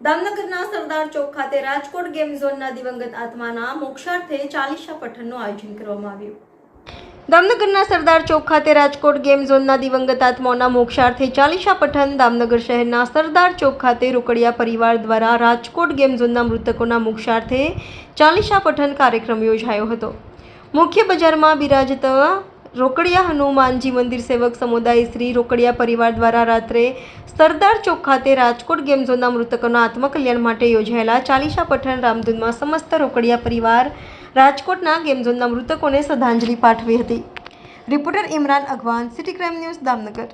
દામનગરના સરદાર ચોક ખાતે રાજકોટ ગેમ ઝોનના દિવંગત આત્માના ચાલીસા પઠનનું આયોજન કરવામાં આવ્યું. દામનગરના સરદાર ચોક રાજકોટ ગેમ ઝોનના દિવંગત આત્માઓના મોક્ષાર્થે ચાલીસા પઠન દામનગર શહેરના સરદાર ચોક ખાતે રોકડિયા પરિવાર દ્વારા રાજકોટ ગેમ ઝોનના મૃતકોના મોક્ષાર્થે ચાલીસા પઠન કાર્યક્રમ યોજાયો હતો. મુખ્ય બજારમાં બિરાજતા રોકડિયા હનુમાનજી મંદિર સેવક સમુદાય શ્રી રોકડિયા પરિવાર દ્વારા રાત્રે સરદાર ચોક ખાતે રાજકોટ ગેમ ઝોનના મૃતકોના આત્મકલ્યાણ માટે યોજાયેલા ચાલીસા પઠન રામધૂનમાં સમસ્ત રોકડિયા પરિવાર રાજકોટના ગેમ ઝોનના મૃતકોને શ્રદ્ધાંજલિ પાઠવી હતી. Reporter Imran Agwan, city crime news, Damnagar.